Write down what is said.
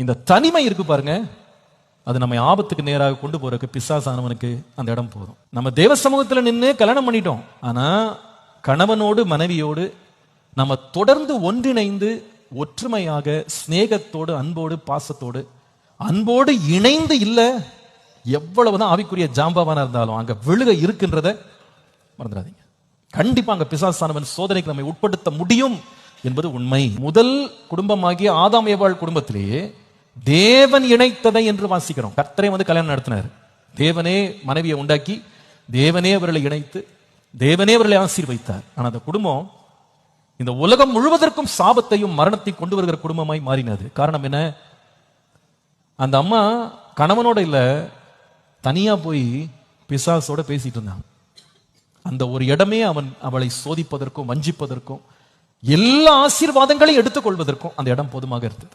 இந்த தனிமை இருக்கு பாருங்க. அது நம்ம ஆபத்துக்கு நேராக கொண்டு போறதுக்கு பிசாசானவனுக்கு அந்த இடம் போதும். நம்ம தேவ சமூகத்தில் நின்று கல்யாணம் பண்ணிட்டோம். ஆனா கணவனோடு மனைவியோடு நம்ம தொடர்ந்து ஒன்றிணைந்து ஒற்றுமையாக சிநேகத்தோடு அன்போடு பாசத்தோடு அன்போடு இணைந்து இல்லை எவ்வளவுதான் ஆவிக்குரிய ஜாம்பவானா இருந்தாலும் அங்க விழுக இருக்கின்றத மறந்துடாதீங்க. கண்டிப்பா அங்க பிசாசானவன் சோதனைக்கு நம்மை உட்படுத்த முடியும் என்பது உண்மை. முதல் குடும்பமாகிய ஆதாம் ஏவாள் குடும்பத்திலேயே தேவன் இணைத்ததை என்று வாசிக்கிறோம். கர்த்தரை வந்து கல்யாணம் நடத்தினார். தேவனே மனைவியை உண்டாக்கி தேவனே அவர்களை இணைத்து தேவனே அவர்களை ஆசீர்வைத்தார். ஆனால் அந்த குடும்பம் இந்த உலகம் முழுவதற்கும் சாபத்தையும் மரணத்தையும் கொண்டு வருகிற குடும்பமாய் மாறினது. காரணம் என்ன? அந்த அம்மா கணவனோட இல்லை தனியா போய் பிசாசோட பேசிட்டு இருந்தான் அந்த ஒரு இடமே அவன் அவளை சோதிப்பதற்கும் வஞ்சிப்பதற்கும் எல்லா ஆசீர்வாதங்களையும் எடுத்துக்கொள்வதற்கும் அந்த இடம் போதுமாக இருந்தது.